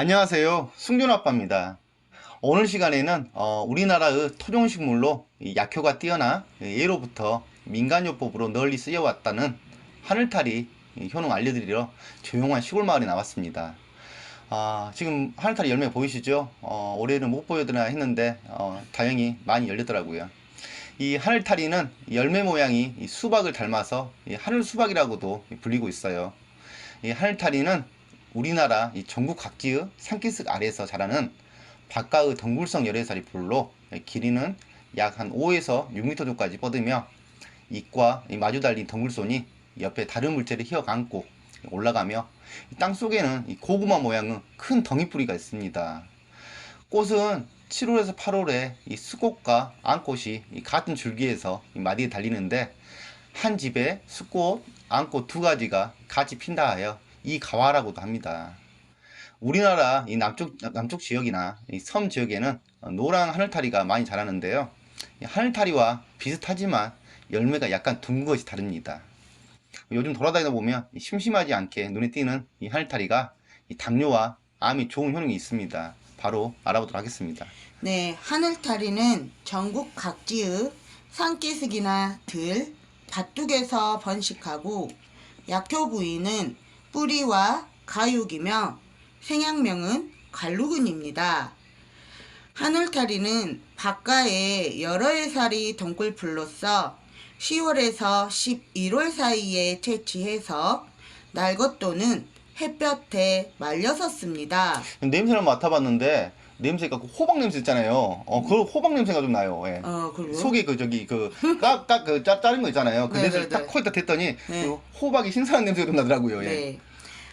안녕하세요. 승준 아빠입니다. 오늘 시간에는 어, 우리나라의 토종식물로 이 약효가 뛰어나 예로부터 민간요법으로 널리 쓰여왔다는 이 효능 알려드리러 조용한 시골 마을에 나왔습니다. 아, 지금 하늘탈이 열매 보이시죠? 어, 올해는 못 보여드나 했는데 어, 다행히 많이 열렸더라고요. 이 하늘타리는 열매 모양이 이 수박을 닮아서 이 하늘 수박이라고도 불리고 있어요. 이 하늘타리는 우리나라 이 전국 각지의 산기슭 아래에서 자라는 바깥의 덩굴성 열애살이 풀로 길이는 약 한 5에서 6m 정도까지 뻗으며 잎과 이 마주 달린 덩굴손이 옆에 다른 물체를 휘어 감고 올라가며 땅 속에는 이 고구마 모양의 큰 덩이뿌리가 있습니다. 꽃은 7월에서 8월에 이 수꽃과 앙꽃이 이 같은 줄기에서 이 마디에 달리는데 한 집에 수꽃, 앙꽃 두 가지가 같이 핀다 하여 이 가와라고도 합니다. 우리나라 이 남쪽 남쪽 지역이나 이섬 지역에는 노랑 하늘타리가 많이 자라는데요. 이 하늘타리와 비슷하지만 열매가 약간 둥근 것이 다릅니다. 요즘 돌아다니다 보면 이 심심하지 않게 눈에 띄는 이 하늘타리가 이 당뇨와 암에 좋은 효능이 있습니다. 바로 알아보도록 하겠습니다. 네, 하늘타리는 전국 각지의 산기슭이나 들, 밭둑에서 번식하고 약효 부위는 뿌리와 가육이며 생양명은 갈루근입니다. 하늘타리는 바깥에 여러 해살이 덩굴풀로써 10월에서 11월 사이에 채취해서 날것 또는 햇볕에 말려서 씁니다. 냄새를 맡아봤는데 냄새가 그 호박 냄새 있잖아요. 어, 그 호박 냄새가 좀 나요. 예. 어, 그리고 속에 그 저기 그깍깍그 자른 거 있잖아요. 그 네, 냄새를 네, 딱 네. 코에다 댔더니 네. 그 호박이 신선한 냄새가 좀 나더라고요. 예. 네.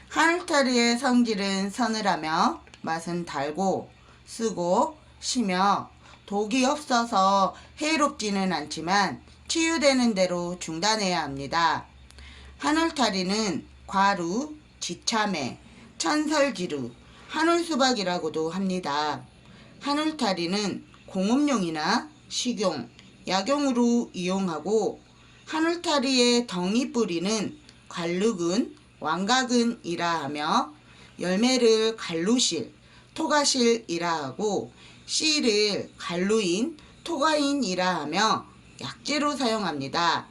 하늘타리의 성질은 서늘하며 맛은 달고 쓰고 시며 독이 없어서 해롭지는 않지만 치유되는 대로 중단해야 합니다. 하늘타리는 과루, 지참외, 천설지루, 하늘수박이라고도 합니다. 하늘타리는 공업용이나 식용, 약용으로 이용하고 하늘타리의 덩이 뿌리는 갈루근, 왕각은이라 하며 열매를 갈루실, 토가실이라 하고 씨를 갈루인, 토가인이라 하며 약재로 사용합니다.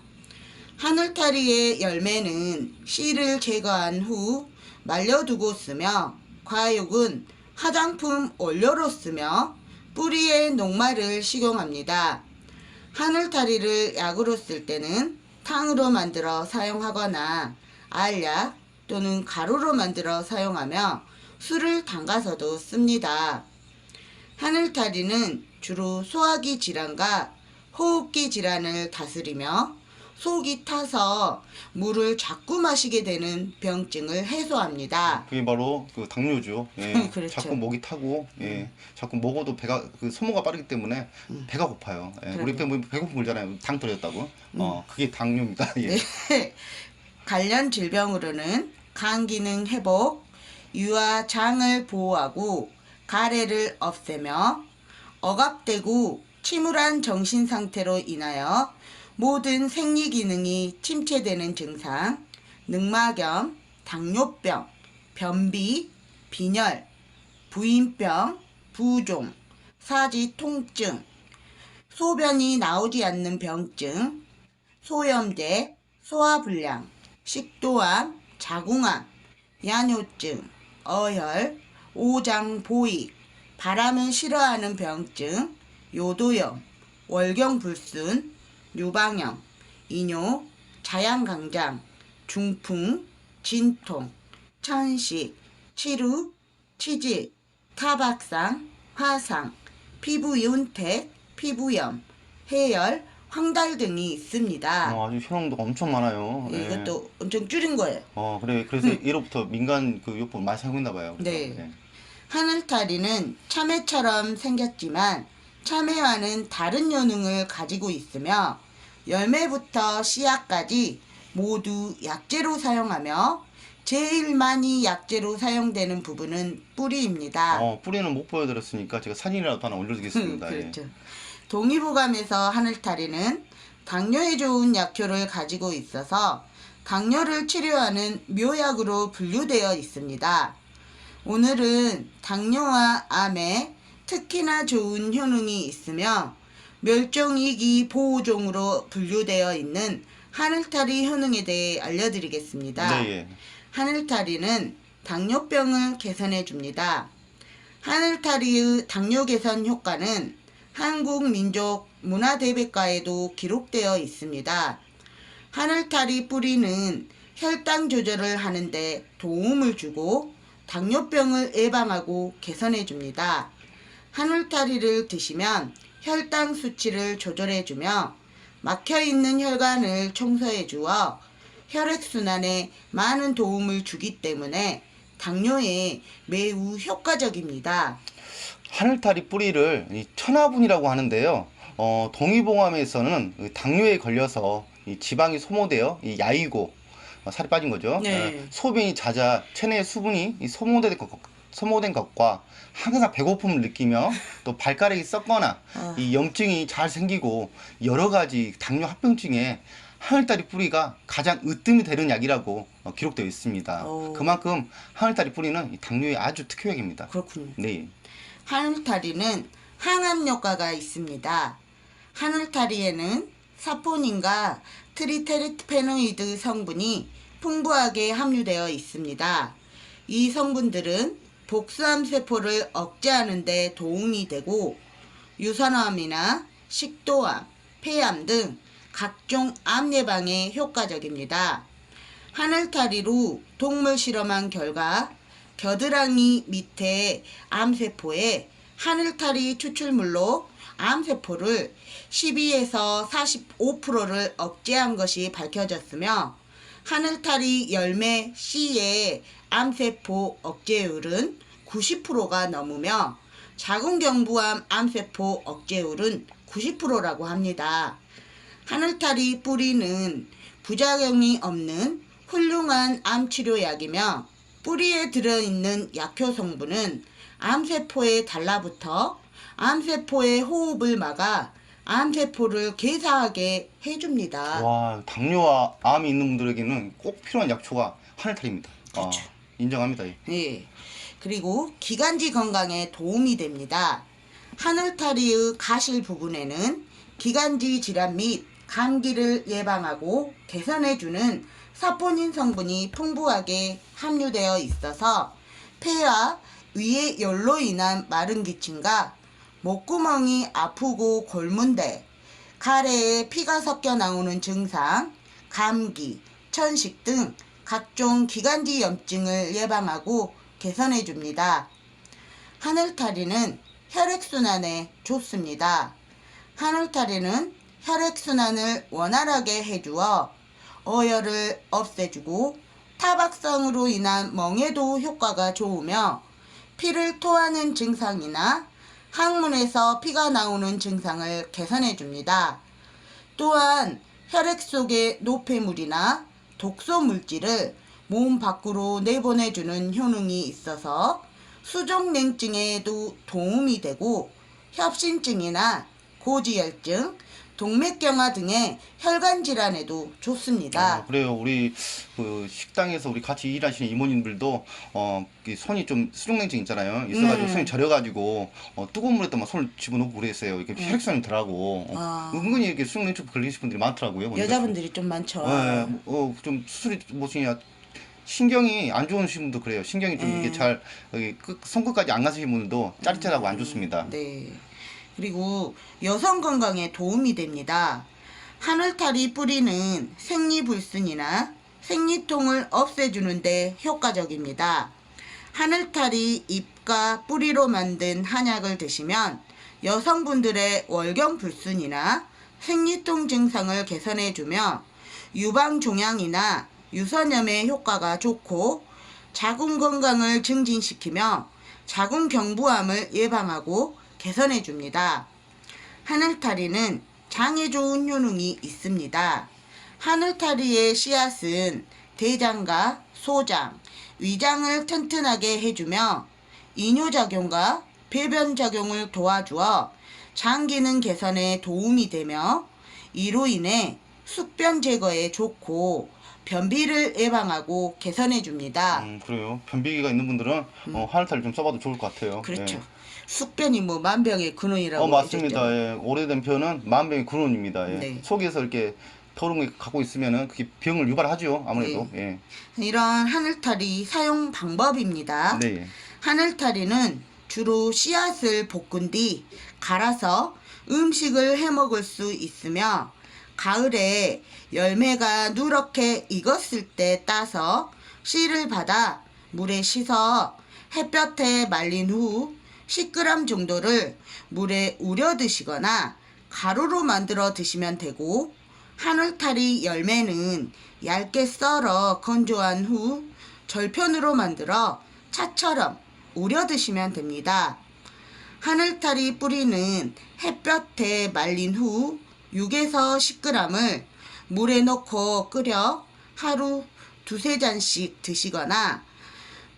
하늘타리의 열매는 씨를 제거한 후 말려두고 쓰며 과육은 화장품 원료로 쓰며 뿌리의 녹말을 식용합니다. 하늘타리를 약으로 쓸 때는 탕으로 만들어 사용하거나 알약 또는 가루로 만들어 사용하며 술을 담가서도 씁니다. 하늘타리는 주로 소화기 질환과 호흡기 질환을 다스리며 속이 타서 물을 자꾸 마시게 되는 병증을 해소합니다. 그게 바로 그 당뇨죠. 예. 그렇죠. 자꾸 목이 타고, 예. 자꾸 먹어도 배가 그 소모가 빠르기 때문에 배가 고파요. 예. 우리 배 배고픔 물잖아요. 당 떨어졌다고. 어, 그게 당뇨입니다. 예. 네. 관련 질병으로는 간 기능 회복, 유아 장을 보호하고 가래를 없애며 억압되고 침울한 정신 상태로 인하여 모든 생리 기능이 침체되는 증상, 늑막염, 당뇨병, 변비, 빈혈, 부인병, 부종, 사지 통증, 소변이 나오지 않는 병증, 소염제, 소화불량, 식도암, 자궁암, 야뇨증, 어혈, 오장보익, 바람을 싫어하는 병증, 요도염, 월경불순, 유방염, 이뇨, 자양강장, 중풍, 진통, 천식, 치루, 치질, 타박상, 화상, 피부 윤택, 피부염, 해열, 황달 등이 있습니다. 어, 아주 효능도 엄청 많아요. 예. 이것도 엄청 줄인 거예요. 어, 그래. 그래서 예로부터 민간 그 요법 많이 사용했나 봐요. 그죠? 네. 예. 하늘타리는 참외처럼 생겼지만 참외와는 다른 효능을 가지고 있으며 열매부터 씨앗까지 모두 약재로 사용하며 제일 많이 약재로 사용되는 부분은 뿌리입니다. 어, 뿌리는 못 보여드렸으니까 제가 사진이라도 하나 올려드리겠습니다. 예. 그렇죠. 동의보감에서 하늘타리는 당뇨에 좋은 약효를 가지고 있어서 당뇨를 치료하는 묘약으로 분류되어 있습니다. 오늘은 당뇨와 암에 특히나 좋은 효능이 있으며 멸종위기 보호종으로 분류되어 있는 하늘타리 효능에 대해 알려드리겠습니다. 네, 예. 하늘타리는 당뇨병을 개선해 줍니다. 하늘타리의 당뇨 개선 효과는 한국민족 문화대백과에도 기록되어 있습니다. 하늘타리 뿌리는 혈당 조절을 하는데 도움을 주고 당뇨병을 예방하고 개선해 줍니다. 하늘타리를 드시면 혈당 수치를 조절해 주며 막혀 있는 혈관을 청소해 주어 혈액순환에 많은 도움을 주기 때문에 당뇨에 매우 효과적입니다. 하늘타리 뿌리를 이 천화분이라고 하는데요. 어, 동의보감에서는 그 당뇨에 걸려서 이 지방이 소모되어 이 야이고 어, 살이 빠진 거죠. 네. 어, 소변이 잦아 체내 수분이 이 소모된, 것, 소모된 것과 항상 배고픔을 느끼며 또 발가락이 썩거나 아. 이 염증이 잘 생기고 여러 가지 당뇨 합병증에 하늘다리 뿌리가 가장 으뜸이 되는 약이라고 어, 기록되어 있습니다. 오. 그만큼 하늘다리 뿌리는 이 당뇨에 아주 특효약입니다. 그렇군요. 네. 하늘타리는 항암 효과가 있습니다. 하늘타리에는 사포닌과 트리테르페노이드 성분이 풍부하게 함유되어 있습니다. 이 성분들은 복수암 세포를 억제하는 데 도움이 되고 유산암이나 식도암, 폐암 등 각종 암 예방에 효과적입니다. 하늘타리로 동물 실험한 결과 겨드랑이 밑에 암세포에 하늘타리 추출물로 암세포를 12에서 45%를 억제한 것이 밝혀졌으며 하늘타리 열매 C의 암세포 억제율은 90%가 넘으며 자궁경부암 암세포 억제율은 90%라고 합니다. 하늘타리 뿌리는 부작용이 없는 훌륭한 암치료약이며 뿌리에 들어있는 약효 성분은 암세포에 달라붙어 암세포의 호흡을 막아 암세포를 개사하게 해줍니다. 와, 당뇨와 암이 있는 분들에게는 꼭 필요한 약초가 하늘탈입니다. 어, 그렇죠. 인정합니다. 예. 예. 그리고 기관지 건강에 도움이 됩니다. 하늘타리의 가실 부분에는 기관지 질환 및 감기를 예방하고 개선해주는 사포닌 성분이 풍부하게 함유되어 있어서 폐와 위의 열로 인한 마른 기침과 목구멍이 아프고 골문대, 가래에 피가 섞여 나오는 증상, 감기, 천식 등 각종 기관지 염증을 예방하고 개선해 줍니다. 하늘타리는 혈액순환에 좋습니다. 하늘타리는 혈액순환을 원활하게 해주어 어혈을 없애주고 타박성으로 인한 멍에도 효과가 좋으며 피를 토하는 증상이나 항문에서 피가 나오는 증상을 개선해 줍니다. 또한 혈액 속의 노폐물이나 독소 물질을 몸 밖으로 내보내주는 효능이 있어서 수족냉증에도 도움이 되고 협신증이나 고지혈증, 동맥경화 등의 혈관 질환에도 좋습니다. 어, 그래요. 우리 그 식당에서 우리 같이 일하시는 이모님들도 어, 이 손이 좀 수족냉증 있잖아요. 있어가지고 음. 손이 저려가지고 어, 뜨거운 물에다 막 손을 집어넣고 그랬어요. 이렇게 혈액순환이 들어가고 어, 아. 은근히 이렇게 수족냉증 걸리신 분들이 많더라고요. 보니까. 여자분들이 좀 많죠. 예, 어, 좀 수술이 뭐냐 신경이 안 좋으신 분도 그래요. 신경이 좀 음. 이렇게 잘 여기 끝, 손끝까지 안 가시는 분들도 짜릿하고 안 좋습니다. 네. 그리고 여성 건강에 도움이 됩니다. 하늘타리 뿌리는 생리불순이나 생리통을 없애주는데 효과적입니다. 하늘타리 잎과 뿌리로 만든 한약을 드시면 여성분들의 월경불순이나 생리통 증상을 개선해주며 유방종양이나 유선염의 효과가 좋고 자궁 건강을 증진시키며 자궁경부암을 예방하고 개선해 줍니다. 하늘타리는 장에 좋은 효능이 있습니다. 하늘타리의 씨앗은 대장과 소장, 위장을 튼튼하게 해주며 이뇨작용과 배변작용을 도와주어 장 기능 개선에 도움이 되며 이로 인해 숙변 제거에 좋고 변비를 예방하고 개선해 줍니다. 음, 그래요. 변비기가 있는 분들은 어, 하늘타리 좀 써봐도 좋을 것 같아요. 음. 그렇죠. 예. 숙변이 뭐 만병의 근원이라고 어 맞습니다. 하셨죠. 예. 오래된 표현은 만병의 근원입니다. 예. 네. 속에서 이렇게 더러운 게 갖고 있으면은 그게 병을 유발하죠. 아무래도. 네. 예. 이런 하늘타리 사용 방법입니다. 네. 예. 하늘타리는 주로 씨앗을 볶은 뒤 갈아서 음식을 해 먹을 수 있으며 가을에 열매가 누렇게 익었을 때 따서 씨를 받아 물에 씻어 햇볕에 말린 후 10g 정도를 물에 우려 드시거나 가루로 만들어 드시면 되고 하늘타리 열매는 얇게 썰어 건조한 후 절편으로 만들어 차처럼 우려 드시면 됩니다. 하늘타리 뿌리는 햇볕에 말린 후 6에서 10g을 물에 넣고 끓여 하루 두세 잔씩 드시거나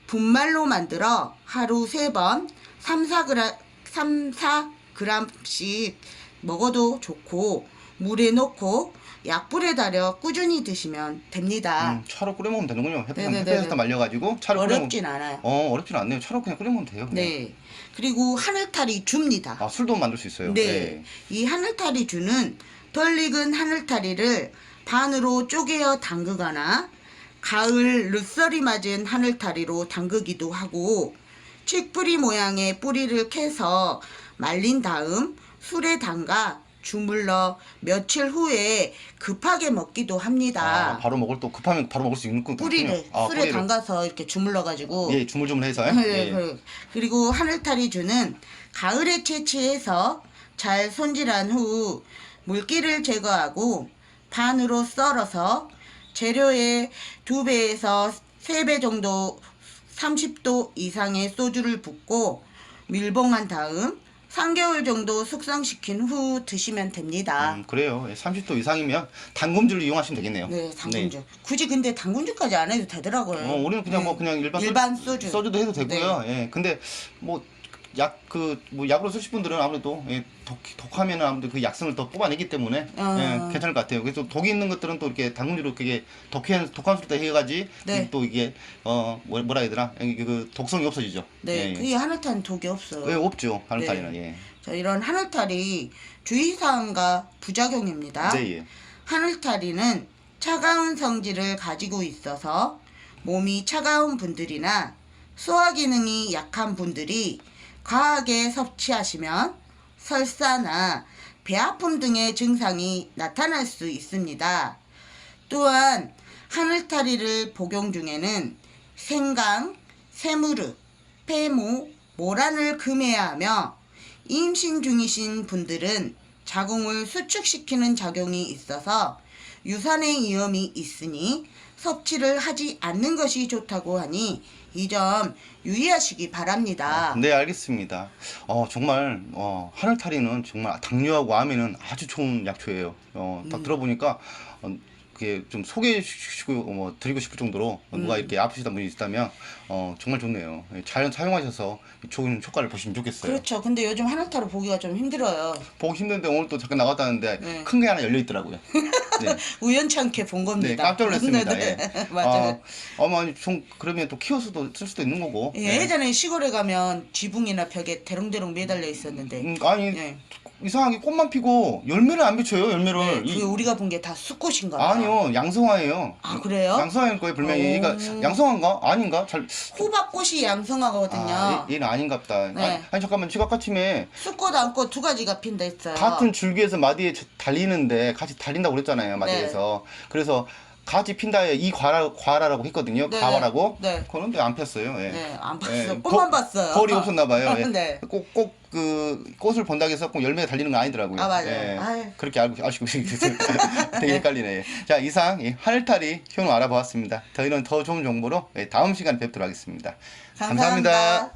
분말로 만들어 하루 세 번 3, 4g, 3, 4g씩 먹어도 좋고 물에 넣고 약불에 달여 꾸준히 드시면 됩니다. 음, 차로 끓여 먹으면 되는군요. 햇볕 네네네네. 햇볕에다 말려가지고 차로 끓여 먹. 어렵진 않아요. 어 어렵진 않네요. 차로 그냥 끓여 먹으면 돼요. 네. 그리고 하늘타리 줍니다. 아 술도 만들 수 있어요. 네. 이 하늘타리 주는 덜 익은 하늘타리를 반으로 쪼개어 담그거나 가을 늦설이 맞은 하늘타리로 담그기도 하고 칡뿌리 모양의 뿌리를 캐서 말린 다음 술에 담가 주물러 며칠 후에 급하게 먹기도 합니다. 아, 바로 먹을 또 급하면 바로 먹을 수 있는 거군요. 뿌리를 아, 술에 뿌리를. 담가서 이렇게 주물러 가지고 예, 주물주물해서. 네, 예. 그- 그리고 하늘타리 주는 가을에 채취해서 잘 손질한 후 물기를 제거하고 반으로 썰어서 재료의 두 배에서 세 배 정도 30도 이상의 소주를 붓고 밀봉한 다음 3개월 정도 숙성시킨 후 드시면 됩니다. 음, 그래요. 예, 30도 이상이면 당금주를 이용하시면 되겠네요. 네, 당근주. 굳이 근데 당근주까지 안 해도 되더라고요. 어, 우리는 그냥 네. 뭐 그냥 일반, 일반 소주. 소주도 해도 되고요. 예. 근데 뭐 약 그 뭐 약으로 쓰실 분들은 아무래도 예, 독 독하면은 아무래도 그 약성을 더 뽑아내기 때문에 아. 예, 괜찮을 것 같아요. 그래서 독이 있는 것들은 또 이렇게 당근주로 그게 독한 독한 술때 해가지 네. 또 이게 어 뭐- 뭐라 해야 되나 이게 그 독성이 없어지죠. 네, 예, 그게 하늘탄 독이 없어요. 예. 예, 없죠. 하늘타리는 네. 예. 자, 이런 하늘탈이 주의사항과 부작용입니다. 네, 예. 하늘탈이는 차가운 성질을 가지고 있어서 몸이 차가운 분들이나 소화 기능이 약한 분들이 과하게 섭취하시면 설사나 배 아픔 등의 증상이 나타날 수 있습니다. 또한 하늘타리를 복용 중에는 생강, 세무르, 폐모, 모란을 금해야 하며 임신 중이신 분들은 자궁을 수축시키는 작용이 있어서 유산의 위험이 있으니 섭취를 하지 않는 것이 좋다고 하니 이 점 유의하시기 바랍니다. 네, 알겠습니다. 어, 정말, 어, 하늘타리는 정말 당뇨하고 암에는 아주 좋은 약초예요. 어, 음. 딱 들어보니까, 어, 그게 좀 소개시키고, 뭐, 드리고 싶을 정도로 음. 누가 이렇게 아프시다 분이 있다면, 어, 정말 좋네요. 예, 잘 사용하셔서 좋은 효과를 보시면 좋겠어요. 그렇죠. 근데 요즘 하늘타로 보기가 좀 힘들어요. 보기 힘든데 오늘 또 잠깐 나갔다는데 네. 큰게 하나 열려 있더라고요. 네. 우연찮게 본 겁니다. 네, 깜짝 놀랐습니다. 네, 네. 예. 맞아요. 어, 어머, 좀, 그러면 또 키워서도 쓸 수도 있는 거고. 예, 예. 예전에 시골에 가면 지붕이나 벽에 대롱대롱 매달려 있었는데 음, 아니, 예. 이상하게 꽃만 피고 열매를 안 비춰요, 열매를. 네, 이- 그 우리가 본 게 다 수꽃인가 봐요. 아니요, 양성화예요. 아, 그래요? 양성화일 거예요, 분명히. 오. 그러니까 양성화인가? 아닌가? 잘. 호박꽃이 양성하거든요. 아, 얘, 얘는 아닌갑다. 네. 아니, 아니, 잠깐만, 지각 아침에 수꽃 안꽃 두 가지가 핀다 했어요. 같은 줄기에서 마디에 저- 달리는데 같이 달린다고 그랬잖아요, 마디에서. 그래서 같이 핀다에 이 과라, 과라라고 했거든요. 네, 과화라고. 네. 그건 안 폈어요. 예. 네, 안 봤어요. 예, 꽃만 거- 봤어요. 벌이 없었나 봐요. 예. 네. 꼭, 꼭, 그, 꽃을 본다고 해서 꼭 열매가 달리는 건 아니더라고요. 아, 맞아요. 예. 아유. 그렇게 알고, 아시고 계세요. 되게 헷갈리네. 예. 자, 이상, 이 하늘타리 효능 알아보았습니다. 저희는 더 좋은 정보로 예, 다음 시간에 뵙도록 하겠습니다. 감사합니다.